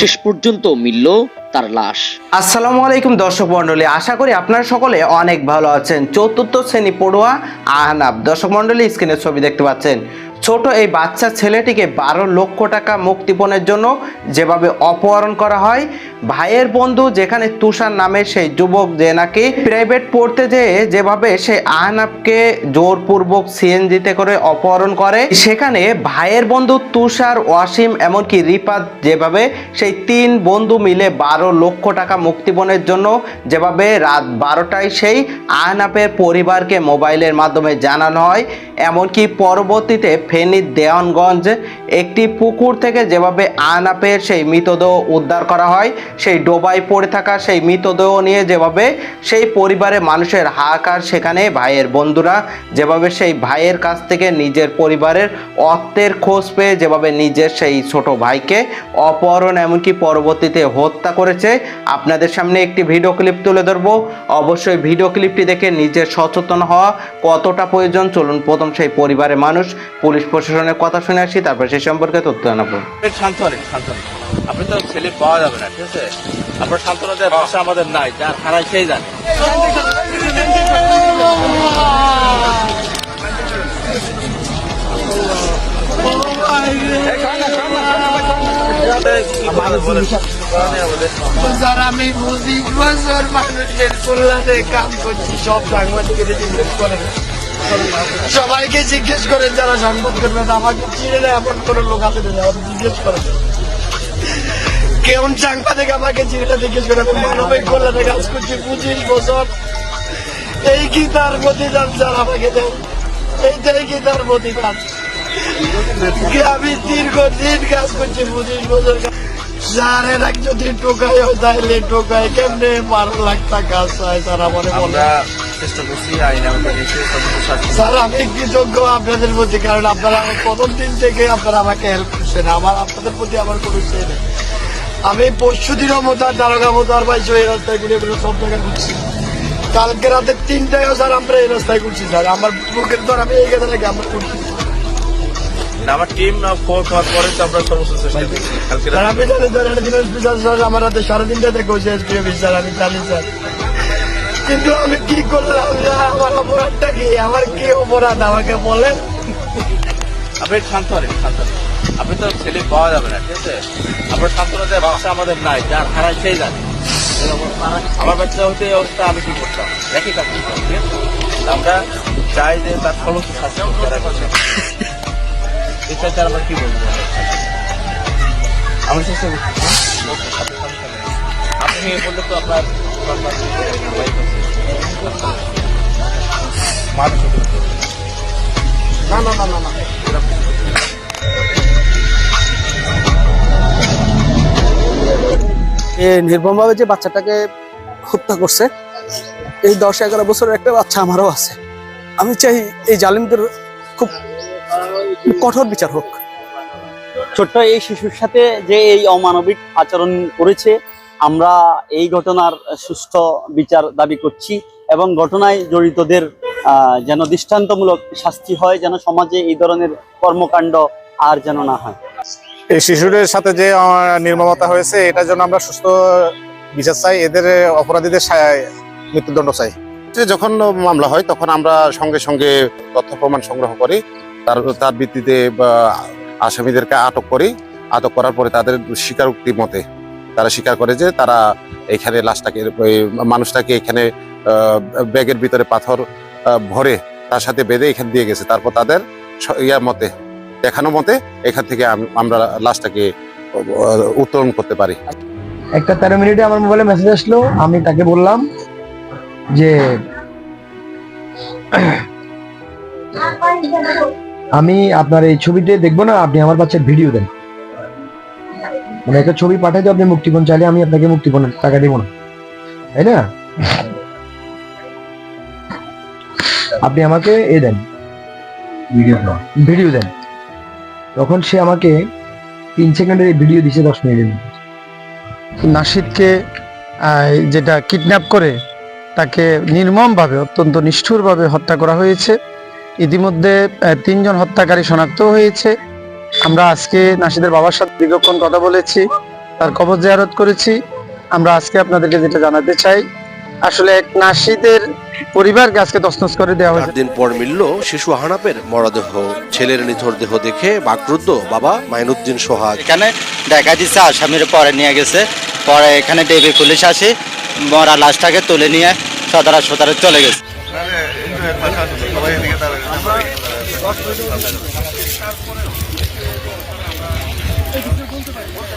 শেষ পর্যন্ত মিলল তার লাশ। আসসালামু আলাইকুম দর্শক মন্ডলী আশা করি আপনারা সকলে অনেক ভালো আছেন। চতুর্থ শ্রেণি পড়ুয়া আহনাব। দর্শক মন্ডলী স্ক্রিনের ছবি দেখতে পাচ্ছেন। ছোট এই বাচ্চা ছেলেটিকে বারো লক্ষ টাকা মুক্তিপণের জন্য যেভাবে অপহরণ করা হয়, ভাইয়ের বন্ধু যেখানে তুষার নামে সেই যুবক যে নাকি প্রাইভেট পড়তে যেয়ে যেভাবে সে আহনাবকে জোরপূর্বক সিএনজিতে করে অপহরণ করে, সেখানে ভাইয়ের বন্ধু তুষার, ওয়াসিম এমনকি রিপাত যেভাবে সেই তিন বন্ধু মিলে বারো লক্ষ টাকা মুক্তিপণের জন্য যেভাবে রাত বারোটায় সেই আহনাপের পরিবারকে মোবাইলের মাধ্যমে জানানো হয়, এমনকি পরবর্তীতে ফেনীর দেওয়ানগঞ্জ একটি পুকুর থেকে যেভাবে আহনাপের সেই মৃতদেহ উদ্ধার করা হয়, সেই ডোবায় পড়ে থাকা সেই মৃতদেহ নিয়ে যেভাবে সেই পরিবারের মানুষের হাহাকার সেখানে ভাইয়ের বন্ধুরা যেভাবে সেই ভাইয়ের কাছ থেকে নিজের পরিবারের অর্থের খোঁজ পেয়ে যেভাবে নিজের সেই ছোট ভাইকে অপহরণ এমনকি পরবর্তীতে হত্যা করেছে। আপনাদের সামনে একটি ভিডিও ক্লিপ তুলে ধরবো। অবশ্যই ভিডিও ক্লিপটি দেখে নিজের সচেতন হওয়া কতটা প্রয়োজন? চলুন প্রথম সেই পরিবারের মানুষ, পুলিশ প্রশাসনের কথা শুনে আসি তারপর সেই সম্পর্কে তথ্য জানাব। শান্ত হলেন শান্ত আপনি তো ছেলে পাওয়া যাবে না ঠিক আছে? আপনার সান্ত্বনা দেওয়ার ভাষা আমাদের নাই যার হারাই সেই জানে। আমি বুঝি বছর মানুষের কল্যাণে কাম করছি সব সাংবাদিকের করেন। সবাইকে জিজ্ঞেস করেন যারা সাংবাদ করবেন আমাকে চিনে না এমন কোন লোক আছে আমাকে জিজ্ঞেস করেন কেমন সাংবাদিক আমাকে চিনে না জিজ্ঞেস করে মানবিক কল্যাণে কাজ করছি, পঁচিশ বছর। এই কি তার প্রতিদান স্যার আমাকে দেন এইটাই কি তার প্রতিদান? আমি দীর্ঘদিন কাজ করছি, পঁচিশ বছর যদি টোকাই হয় তাহলে টোকাই কেমনে বারো লাখ টাকা চাই স্যার আমার বলে চেষ্টা করছি আইন স্যার আমি কৃতজ্ঞ আপনাদের প্রতি? কারণ আপনারা আমার প্রথম দিন থেকে আপনারা আমাকে হেল্প করছেন। আমার আপনাদের প্রতি আমার কোনো সে নেই। আমি পরশু দিনও মোতার দ্বারকা মোতার পাইছি এই রাস্তায় ঘুরে ঘুরে সব জায়গায় ঘুরছি। কালকে রাতে তিনটায়ও স্যার আমরা এই রাস্তায় ঘুরছি স্যার। আমার বুকের ধর আমি এই গেছে নাকি আমরা ঘুরছি। না, আমার টিম খবর পাওয়ার পরে তো আমরা সর্বোচ্চ চেষ্টা করছি। কালকে আমি জানি স্যার আমার রাতে সাড়ে তিনটা থেকে হয়েছে এসপি অফিস স্যার আমি জানি স্যার। কিন্তু আমি কি করলাম? আমার অপরাধটা কি? আমার কি অপরাধ? আমাকে বলেন। আপনি শান্ত হলেন শান্ত আপনি তো ছেলে পাওয়া যাবে না, ঠিক আছে? আপনার সান্ত্বনা দেওয়ার ভাষা আমাদের নাই, যার হারাই সেই জানে। আমার বাচ্চা হতে অবস্থা আমি কি করতাম? একই কাজ করতাম ঠিক আমরা চাই যে তার সমস্ত করছে। এটা তার আমরা কি বলব? আমি চেষ্টা আপনি বললে তো আপনার আপনার মানুষ হতে হতো। না না না না না এ নির্মমভাবে যে বাচ্চাটাকে হত্যা করছে এই দশ এগারো বছরের একটা বাচ্চা আমারও আছে আমি চাই এই জালিমদের খুব কঠোর বিচার হোক ছোট্ট এই শিশুর সাথে যে এই অমানবিক আচরণ করেছে আমরা এই ঘটনার সুস্থ বিচার দাবি করছি এবং ঘটনায় জড়িতদের যেন দৃষ্টান্তমূলক শাস্তি হয়, যেন সমাজে এই ধরনের কর্মকাণ্ড আর যেন না হয়। এই শিশুদের সাথে যে নির্মমতা হয়েছে এটার জন্য আমরা সুস্থ বিচার চাই, এদের অপরাধীদের মৃত্যুদণ্ড চাই। যখন মামলা হয়, তখন আমরা সঙ্গে সঙ্গে তথ্য প্রমাণ সংগ্রহ করি, তার তার ভিত্তিতে আসামিদেরকে আটক করি। আটক করার পরে তাদের স্বীকারোক্তি মতে তারা স্বীকার করে যে তারা এখানে লাশটাকে মানুষটাকে এখানে ব্যাগের ভিতরে পাথর ভরে তার সাথে বেঁধে এখানে দিয়ে গেছে। তারপর তাদের ইয়ার মতে, দেখানো মতে এখান থেকে আমরা লাশটাকে উত্তোলন করতে পারি। একটা তেরো মিনিটে আমার মোবাইলে মেসেজ আসলো, আমি তাকে বললাম যে, আমি আপনার এই ছবিতে দেখব না, আপনি আমার বাচ্চার ভিডিও দেন। মানে একটা ছবি পাঠাইতে আপনি মুক্তিপণ চাইলে আমি আপনাকে মুক্তিপণের টাকা দিব না। তাই না? আপনি আমাকে এ দেন। ভিডিও দেন। তখন সে আমাকে তিন সেকেন্ডের ভিডিও দিছে দশ মিনিটের মধ্যে। নাসিদকে যেটা কিডন্যাপ করে তাকে নির্মমভাবে অত্যন্ত নিষ্ঠুরভাবে হত্যা করা হয়েছে। ইতিমধ্যে তিনজন হত্যাকারী শনাক্ত হয়েছে। আমরা আজকে নাসিদের বাবার সাথে দীর্ঘক্ষণ কথা বলেছি তার কবর জিয়ারত করেছি। আমরা আজকে আপনাদেরকে যেটা জানাতে চাই আসলে এক নাসিদের পরিবারকে আজকে তসনস করে দেওয়া হয়েছে। দিন পর মিলল শিশু হানাপের মরদেহ। ছেলের নিথর দেহ দেখে বাকরুদ্ধ বাবা মাইনুদ্দিন সোহাগ। এখানে দেখা দিচ্ছে আসামির পরে নিয়ে গেছে। পরে এখানে দেবী পুলিশ আসে মরা লাশটাকে তুলে নিয়ে সদর হাসপাতালে চলে গেছে।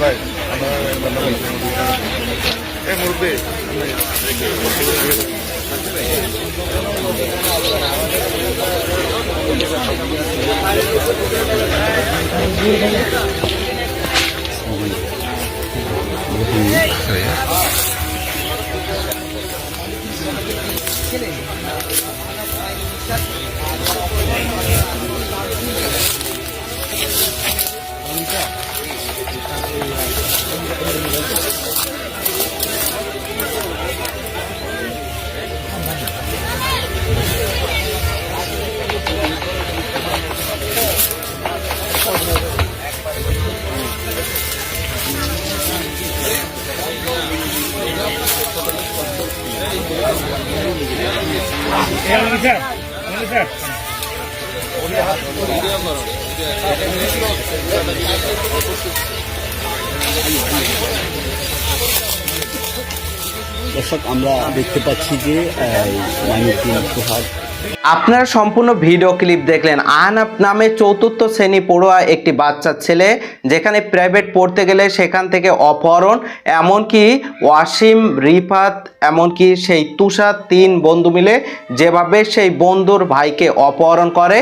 ভাই এ মুরব্বী দর্শক আমরা দেখতে পাচ্ছি যে মাইনুদ্দিন সোহাগ আপনারা সম্পূর্ণ ভিডিও ক্লিপ দেখলেন। আহনাফ নামে চতুর্থ শ্রেণি পড়ুয়া একটি বাচ্চা ছেলে, যেখানে প্রাইভেট পড়তে গেলে সেখান থেকে অপহরণ, এমনকি ওয়াসিম, রিফাত, এমনকি সেই তুষার তিন বন্ধু মিলে যেভাবে সেই বন্ধুর ভাইকে অপহরণ করে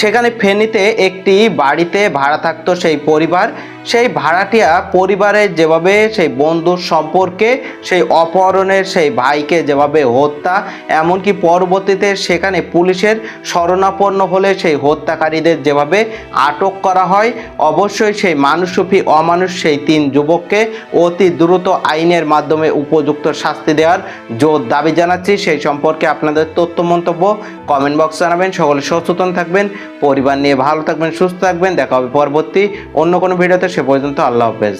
সেখানে ফেনীতে একটি বাড়িতে ভাড়া থাকতো সেই পরিবার। সেই ভাড়াটিয়া পরিবারের যেভাবে সেই বন্ধুর সম্পর্কে, সেই অপহরণের সেই ভাইকে যেভাবে হত্যা, এমনকি পরবর্তীতে সেখানে পুলিশের শরণাপন্ন হলে সেই হত্যাকারীদের যেভাবে আটক করা হয়, অবশ্যই সেই মানুষরূপী অমানুষ সেই তিন যুবককে অতি দ্রুত আইনের মাধ্যমে উপযুক্ত শাস্তি দেওয়ার জোর দাবি জানাচ্ছি। সেই সম্পর্কে আপনাদের তথ্য মন্তব্য কমেন্ট বক্স জানাবেন। সকলে সচেতন থাকবেন। পরিবার নিয়ে ভালো থাকবেন, সুস্থ থাকবেন। দেখা হবে পরবর্তী অন্য কোনো ভিডিওতে। সে পর্যন্ত আল্লাহ হাফেজ।